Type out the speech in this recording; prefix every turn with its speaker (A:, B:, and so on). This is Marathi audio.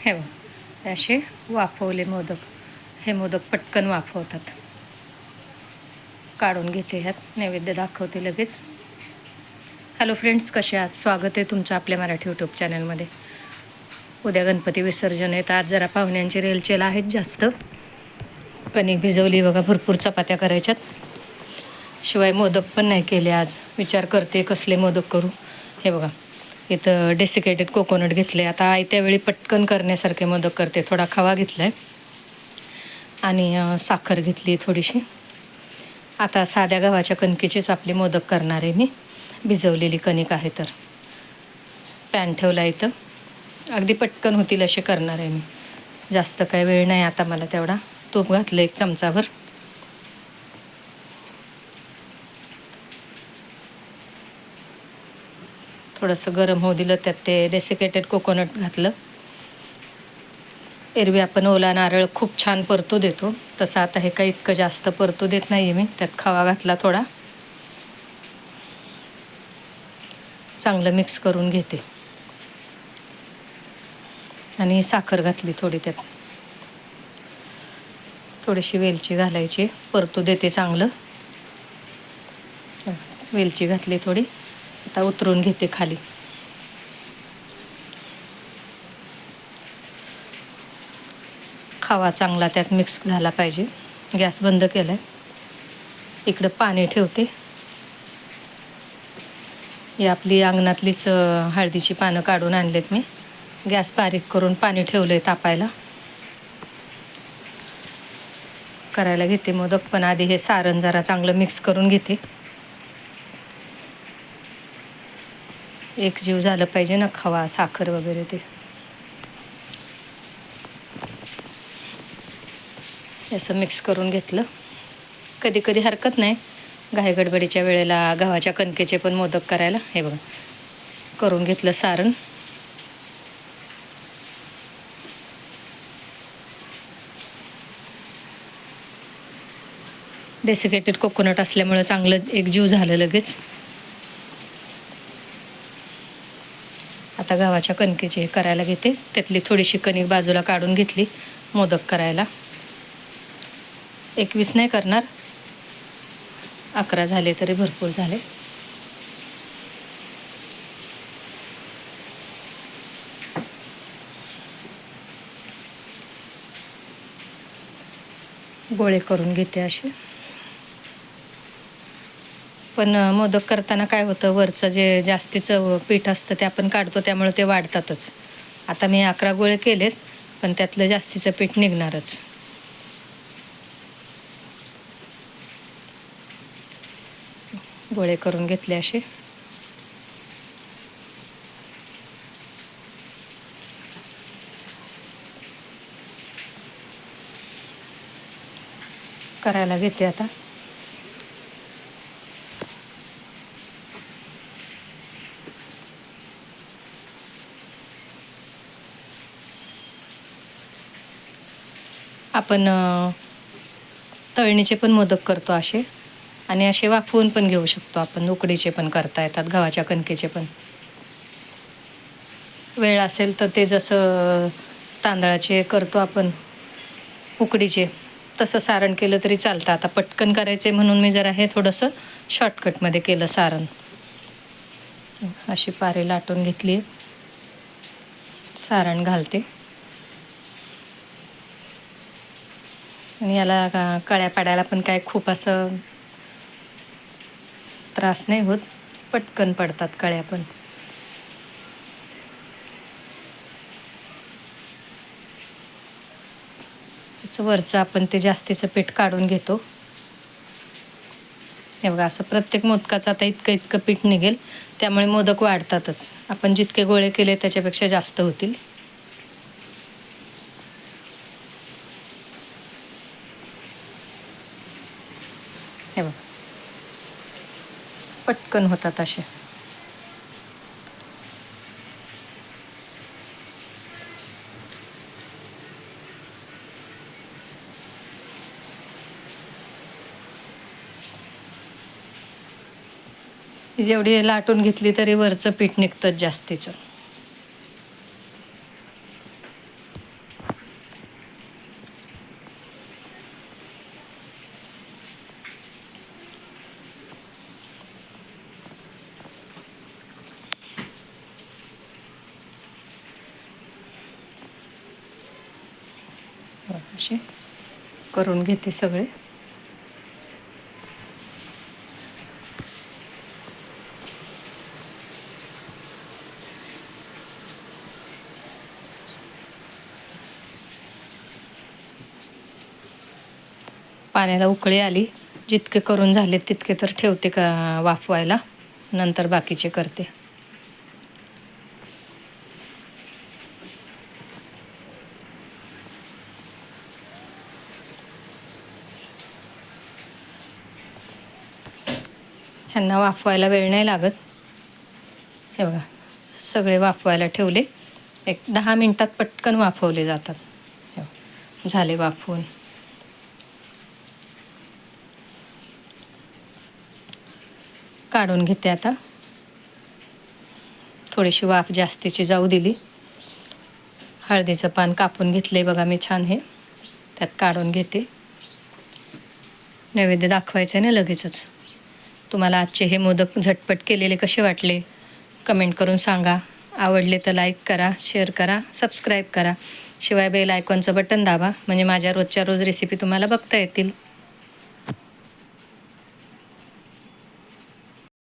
A: हे बघ असे वाफवले मोदक. हे मोदक पटकन वाफवतात. काढून घेते ह्यात नैवेद्य दाखवते लगेच. हॅलो फ्रेंड्स कसे आहात? स्वागत आहे तुमचं आपल्या मराठी यूट्यूब चॅनलमध्ये उद्या गणपती विसर्जन आहे आज जरा पाहुण्यांची रेलचेल आहेत जास्त. कणिक भिजवली बघा भरपूर चपात्या करायच्यात. शिवाय मोदक पण नाही केले आज. विचार करते कसले मोदक करू. हे बघा. इथं डेसिकेटेड कोकोनट घेतले आता आयत्या वेळी पटकन करण्यासारखे मोदक करते. थोडा खवा घेतला आहे आणि साखर घेतली थोडीशी. आता साध्या गव्हाच्या कणकेचीच आपली मोदक करणार आहे मी. भिजवलेली कणिक आहे तर. पॅन ठेवला इथं. अगदी पटकन होतील असे करणार आहे मी. जास्त काही वेळ नाही आता मला तेवढा. तूप घातलं एक चमचाभर. थोडंसं गरम होऊ दिलं त्यात ते डेसिकेटेड कोकोनट घातलं. एरवी आपण ओला नारळ खूप छान परतू देतो. तसं आता हे काही इतकं जास्त परतू देत नाही आहे मी त्यात खवा घातला थोडा. चांगलं मिक्स करून घेते. आणि साखर घातली थोडी त्यात. थोडीशी वेलची घालायची परतू देते चांगलं. वेलची घातली थोडी. आता उतरून घेते खाली. खावा चांगला त्यात मिक्स झाला पाहिजे. गॅस बंद केला आहे इकडं पाणी ठेवते. ही आपली अंगणातलीच हळदीची पानं काढून आणलेत मी. गॅस बारीक करून पाणी ठेवलं आहे तापायला. करायला घेते मोदक पण आधी हे सारण जरा चांगलं मिक्स करून घेते. एक जीव झालं पाहिजे ना खवा साखर वगैरे ते. असं मिक्स करून घेतलं. कधी कधी हरकत नाही. घाईगडबडीच्या वेळेला गव्हाच्या कणकेचे पण मोदक करायला. हे बघा. करून घेतलं सारण. डेसिकेटेड कोकोनट असल्यामुळं चांगलं एक जीव झालं लगेच. आता गव्हाच्या कणकेचे करायला घेते त्यातली थोडीशी कणिक बाजूला काढून घेतली मोदक करायला. एकवीस नाही करणार. अकरा झाले तरी भरपूर झाले. गोळे करून घेते असे. पण मोदक करताना काय होतं वरचं जे जास्तीचं पीठ असतं ते आपण काढतो त्यामुळे ते वाढतातच. आता मी अकरा गोळे केलेत पण त्यातलं जास्तीचं पीठ निघणारच. गोळे करून घेतले असे. करायला घेते आता. आपण तळणीचे पण मोदक करतो असे. आणि असे वाफवून पण घेऊ शकतो आपण. उकडीचे पण करता येतात गव्हाच्या कणकेचे पण. वेळ असेल तर ते जसं तांदळाचे करतो आपण उकडीचे. तसं सारण केलं तरी चालतं. आता पटकन करायचे म्हणून मी जरा हे थोडंसं शॉर्टकटमध्ये केलं सारण. अशी पारे लाटून घेतली सारण घालते. आणि याला का- कळ्या पाडायला पण काय खूप असं त्रास नाही होत. पटकन पडतात कळ्या पण. वरचं आपण ते जास्तीचं पीठ काढून घेतो. हे बघा असं प्रत्येक मोदकाचं आता इतकं इतकं पीठ निघेल त्यामुळे मोदक वाढतातच. आपण जितके गोळे केले त्याच्यापेक्षा जास्त होतील. हे बघ. पटकन होतात असे. जेवढी लाटून घेतली तरी वरचं पीठ निघतं जास्तीचं. असे करून घेते सगळे. पाण्याला उकळी आली. जितके करून झाले तितके तर ठेवते का वाफवायला. नंतर बाकीचे करते. ह्यांना वाफवायला वेळ नाही लागत. हे बघा सगळे वाफवायला ठेवले. एक दहा मिनटात पटकन वाफवले जातात. झाले वाफवून. काढून घेते आता. थोडीशी वाफ जास्तीची जाऊ दिली. हळदीचं पान कापून घेतले बघा मी छान हे. त्यात काढून घेते. नैवेद्य दाखवायचं आहे ना लगेचच. तुम्हाला आजचे हे मोदक झटपट केलेले कसे वाटले? कमेंट करून सांगा. आवडले तर लाईक करा शेअर करा सबस्क्राईब करा. शिवाय बेल आयकॉनचं बटन दाबा. म्हणजे माझ्या रोजच्या रोज रेसिपी तुम्हाला बघता येतील.